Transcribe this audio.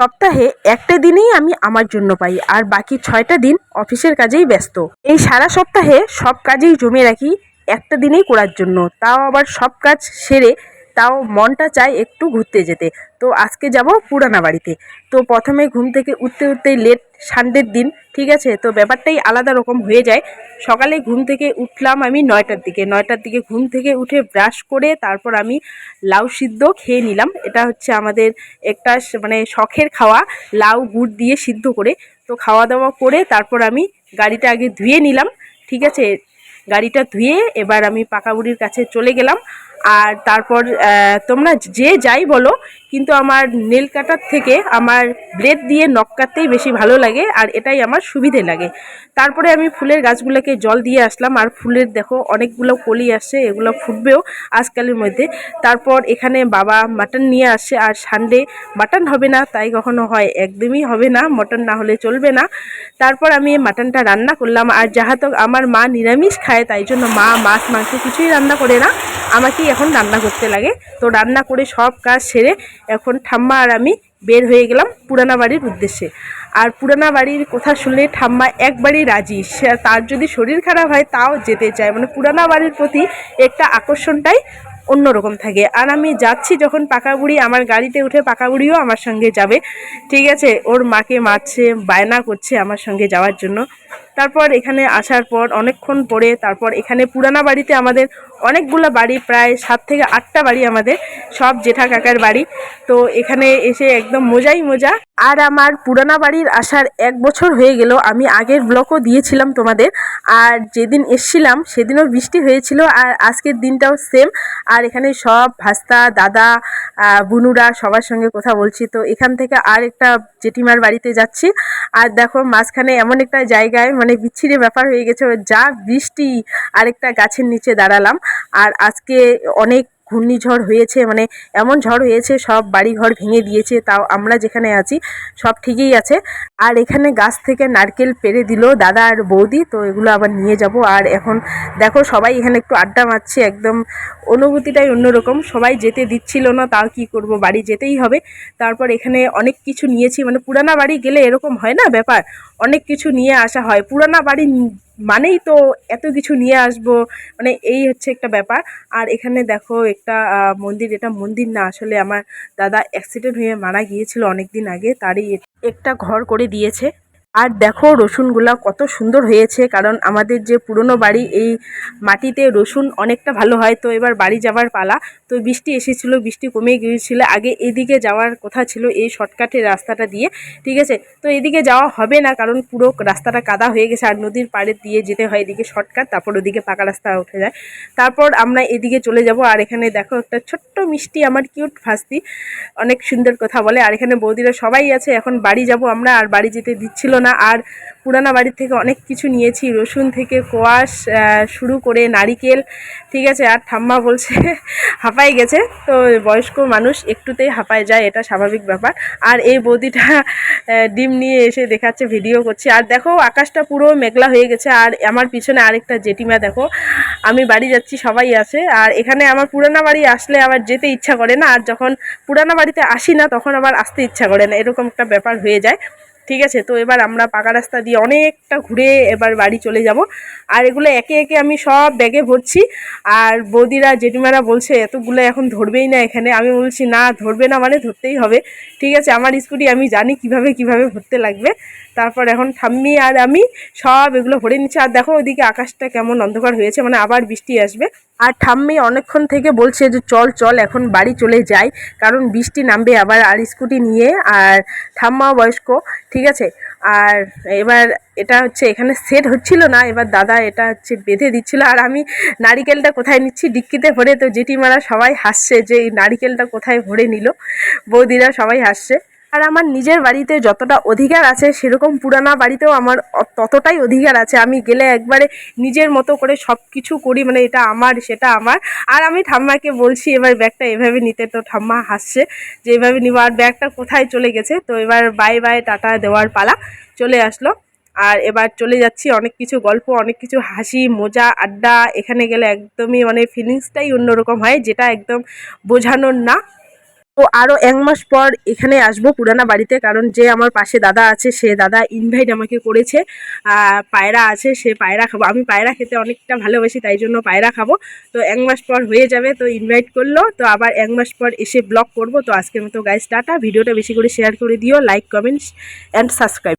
সপ্তাহে একটা দিনেই আমি আমার জন্য পাই আর বাকি ছয়টা দিন অফিসের কাজেই ব্যস্ত। এই সারা সপ্তাহে সব কাজেই জমে রাখি, একটা দিনেই করার জন্য। তাও আবার সব কাজ সেরে তাও মনটা চায় একটু ঘুরতে যেতে। তো আজকে যাব পুরানা বাড়িতে। তো প্রথমে ঘুম থেকে উঠতে উঠতেই লেট সানডের দিন, ঠিক আছে? তো ব্যাপারটাই আলাদা রকম হয়ে যায়। সকালে ঘুম থেকে উঠলাম আমি নয়টার দিকে। নয়টার দিকে ঘুম থেকে উঠে ব্রাশ করে তারপর আমি লাউ সিদ্ধ খেয়ে নিলাম। এটা হচ্ছে আমাদের একটা মানে শখের খাওয়া। লাউ গুড় দিয়ে সিদ্ধ করে। তো খাওয়া দাওয়া করে তারপর আমি গাড়িটা আগে ধুয়ে নিলাম, ঠিক আছে? গাড়িটা ধুয়ে এবার আমি পাকা বুড়ির কাছে চলে গেলাম। আর তারপর তোমরা যে যাই বলো, কিন্তু আমার নেল কাটার থেকে আমার ব্লেড দিয়ে নখ কাটতেই বেশি ভালো লাগে আর এটাই আমার সুবিধে লাগে। তারপরে আমি ফুলের গাছগুলোকে জল দিয়ে আসলাম আর ফুলের দেখো অনেকগুলো কলি আসছে, এগুলো ফুটবেও আজকালের মধ্যে। তারপর এখানে বাবা মাটন নিয়ে আসছে আর সানডে মাটন হবে না, তাই কখনো হয়, একদমই হবে না মটন না হলে চলবে না। তারপর আমি মাটনটা রান্না করলাম আর যাহাতো আমার মা নিরামিষ খায়, তাই জন্য মা মাছ, মাংস কিছুই রান্না করে না। আমাকেই এখন রান্না করতে লাগে। তো রান্না করে সব কাজ সেরে এখন ঠাম্মা আর আমি বের হয়ে গেলাম পুরানা বাড়ির উদ্দেশ্যে। আর পুরানা বাড়ির কথা শুনলে ঠাম্মা একবারই রাজি। তার যদি শরীর খারাপ হয় তাও যেতে চায়। মানে পুরানা বাড়ির প্রতি একটা আকর্ষণটাই অন্যরকম থাকে। আর আমি যাচ্ছি যখন পাকা বুড়ি আমার গাড়িতে উঠে পাকা বুড়িও আমার সঙ্গে যাবে। ঠিক আছে? ওর মাকে মারছে, বায়না করছে আমার সঙ্গে যাওয়ার জন্য। তারপর এখানে আসার পর অনেকক্ষণ পরে তারপর এখানে পুরানা বাড়িতে আমাদের অনেকগুলো বাড়ি, প্রায় সাত থেকে আটটা বাড়ি আমাদের, সব জেঠা কাকার বাড়ি। তো এখানে এসে একদম মজাই মজা। আর আমার পুরানা বাড়ির আসার এক বছর হয়ে গেল, আমি আগের ব্লকও দিয়েছিলাম তোমাদের। আর যেদিন এসছিলাম, সেদিনও বৃষ্টি হয়েছিল, আর আজকের দিনটাও সেম আর এখানে সব ভাস্তা, দাদা বুনুরা সবার সঙ্গে কথা বলছি। তো এখান থেকে আর একটা জেঠিমার বাড়িতে যাচ্ছি। আর দেখো, মাঝখানে এমন একটা জায়গায় মানে বিচ্ছিরি ব্যাপার হয়ে গেছে। যা বৃষ্টি আরেকটা গাছের নিচে দাঁড়ালাম। আর আজকে অনেক ঘূর্ণিঝড় হয়েছে মানে এমন ঝড় হয়েছে, সব বাড়িঘর ভেঙে দিয়েছে, তাও আমরা যেখানে আছি, সব ঠিকই আছে। আর এখানে গাছ থেকে নারকেল পেরে দিল দাদা আর বৌদি, তো এগুলো আবার নিয়ে যাব। আর এখন দেখো সবাই এখানে একটু আড্ডা মারছে, একদম অনুভূতিটাই অন্যরকম। সবাই যেতে দিচ্ছিল না, তাও কি করব, বাড়ি যেতেই হবে। তারপর এখানে অনেক কিছু নিয়েছি মানে পুরানা বাড়ি গেলে এরকম হয় না ব্যাপার? অনেক কিছু নিয়ে আসা হয়। পুরানা বাড়ি মানেই তো এত কিছু নিয়ে আসব। মানে এই হচ্ছে একটা ব্যাপার। আর এখানে দেখো একটা মন্দির, এটা মন্দির না, আসলে আমার দাদা অ্যাক্সিডেন্ট হয়ে মারা গিয়েছিল অনেক দিন আগে। তারই একটা ঘর করে দিয়েছে। আর দেখো রসুনগুলা কত সুন্দর হয়েছে, কারণ আমাদের যে পুরনো বাড়ি, এই মাটিতে রসুন অনেকটা ভালো হয়। তো এবার বাড়ি যাওয়ার পালা। তো বৃষ্টি এসেছিল, বৃষ্টি কমে গিয়েছিল। আগে এদিকে যাওয়ার কথা ছিল এই শর্টকাটের রাস্তাটা দিয়ে, ঠিক আছে? তো এদিকে যাওয়া হবে না, কারণ পুরো রাস্তাটা কাদা হয়ে গেছে আর নদীর পাড়ে দিয়ে যেতে হয় এদিকে শর্টকাট, তারপর ওদিকে পাকা রাস্তা উঠে যায়। তারপর আমরা এদিকে চলে যাব, আর এখানে দেখো একটা ছোট্ট মিষ্টি, আমার কিউট ফাস্তি অনেক সুন্দর কথা বলে। আর এখানে বৌদিরা সবাই আছে, এখন বাড়ি যাব আমরা, আর বাড়ি যেতে দিচ্ছিল না আর পুরানা বাড়ির থেকে অনেক কিছু নিয়েছি। রসুন থেকে কোয়াশ শুরু করে নারিকেল, ঠিক আছে, আর ঠাম্মা বলছে হাঁপাই গেছে। তো বয়স্ক মানুষ একটুতেই হাঁপায় যায়, এটা স্বাভাবিক ব্যাপার। আর এই বৌদিটা ডিম নিয়ে এসে দেখাচ্ছে, ভিডিও করছে। আর দেখো, আকাশটা পুরো মেঘলা হয়ে গেছে। আর আমার পিছনে আরেকটা জেঠিমা, দেখো, আমি বাড়ি যাচ্ছি, সবাই আছে। আর এখানে আমার পুরানা বাড়ি আসলে আবার যেতে ইচ্ছা করে না। আর যখন পুরানা বাড়িতে আসি না, তখন আবার আসতে ইচ্ছা করে না। এরকম একটা ব্যাপার হয়ে যায়। ঠিক আছে? তো এবার আমরা পাকা রাস্তা দিয়ে অনেকটা ঘুরে এবার বাড়ি চলে যাব। আর এগুলো একে একে আমি সব ব্যাগে ভরছি। আর বৌদিরা, জেঠিমারা বলছে, এতগুলো এখন ধরবেই না এখানে। আমি বলছি, না, ধরবে না মানে ধরতেই হবে। ঠিক আছে? আমার স্কুটি আমি জানি কীভাবে কীভাবে ভরতে লাগবে। তারপর এখন ঠাম্মি আর আমি সব এগুলো ভরে নিচ্ছি। আর দেখো ওইদিকে আকাশটা কেমন অন্ধকার হয়েছে মানে আবার বৃষ্টি আসবে। আর ঠাম্মি অনেকক্ষণ থেকে বলছে যে, চল চল, এখন বাড়ি চলে যাই। কারণ বৃষ্টি নামবে আবার আর স্কুটি নিয়ে আর ঠাম্মা বয়স্ক, ঠিক আছে? আর এবার এটা হচ্ছে এখানে সেট হচ্ছিল না, এবার দাদা এটা হচ্ছে বেঁধে দিচ্ছিল। আর আমি নারিকেলটা কোথায় নিচ্ছি? ডিক্কিতে ভরে তো জেঠিমারা সবাই হাসছে যে, এই নারিকেলটা কোথায় ভরে নিল? বৌদিরা সবাই হাসছে। আর আমার নিজের বাড়িতে যতটা অধিকার আছে, সেরকম পুরানা বাড়িতেও আমার ততটাই অধিকার আছে। আমি গেলে একবারে নিজের মতো করে সব কিছু করি মানে এটা আমার, সেটা আমার। আর আমি ঠাম্মাকে বলছি, এবার ব্যাগটা এভাবে নিতে। তো ঠাম্মা হাসছে যে, এভাবে নিব। আর ব্যাগটা কোথায় চলে গেছে? তো এবার বাই বাই টাটা দেওয়ার পালা চলে আসলো। আর এবার চলে যাচ্ছি, অনেক কিছু গল্প, অনেক কিছু হাসি, মজা, আড্ডা। এখানে গেলে একদমই মানে ফিলিংসটাই অন্যরকম হয়, যেটা একদম বোঝানোর না। তো আরও এক মাস পর এখানে আসব পুরানা বাড়িতে, কারণ যে আমার পাশে দাদা আছে, সে দাদা ইনভাইট আমাকে করেছে। পায়রা আছে, সে পায়রা খাব। আমি পায়রা খেতে অনেকটা ভালোবাসি, তাই জন্য পায়রা খাব। তো এক মাস পর হয়ে যাবে, তো ইনভাইট করল। তো আবার এক মাস পর এসে ব্লগ করব। তো আজকের মতো গাইস টাটা। ভিডিওটা বেশি করে শেয়ার করে দিও লাইক কমেন্টস অ্যান্ড সাবস্ক্রাইব